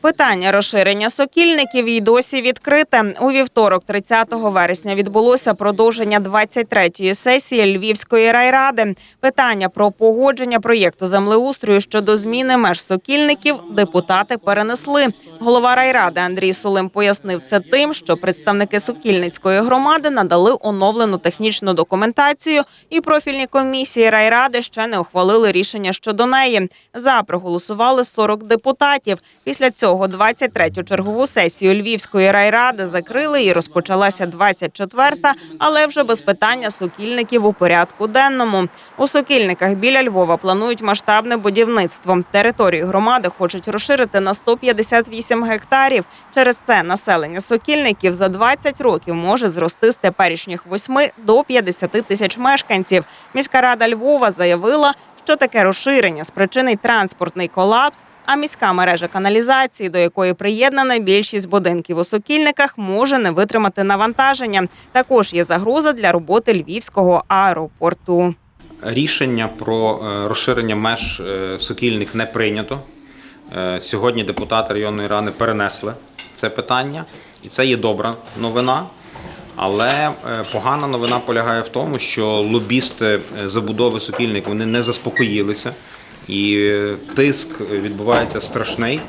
Питання розширення сокільників і досі відкрите. У вівторок, 30 вересня, відбулося продовження 23-ї сесії Львівської райради. Питання про погодження проєкту землеустрою щодо зміни меж сокільників депутати перенесли. Голова райради Андрій Сулим пояснив це тим, що представники сокільницької громади надали оновлену технічну документацію, і профільні комісії райради ще не ухвалили рішення щодо неї. За проголосували 40 депутатів. Після цього 23-ю чергову сесію Львівської райради закрили і розпочалася 24-та, але вже без питання сокільників у порядку денному. У сокільниках біля Львова планують масштабне будівництво. Територію громади хочуть розширити на 158 гектарів. Через це населення сокільників за 20 років може зрости з теперішніх 8 до 50 тисяч мешканців. Міська рада Львова заявила, що таке розширення спричинить транспортний колапс. А міська мережа каналізації, до якої приєднана більшість будинків у сокільниках, може не витримати навантаження. Також є загроза для роботи львівського аеропорту. Рішення про е, розширення меж е, сокільних не прийнято. Е, Сьогодні депутати районної ради перенесли це питання, і це є добра новина. Але е, погана новина полягає в тому, що лобісти е, забудови сокільник вони не заспокоїлися, і тиск відбувається страшний.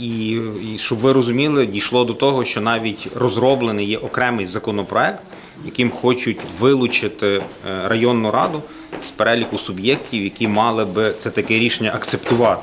І, щоб ви розуміли, дійшло до того, що навіть розроблений є окремий законопроект, яким хочуть вилучити районну раду з переліку суб'єктів, які мали би це таке рішення акцептувати.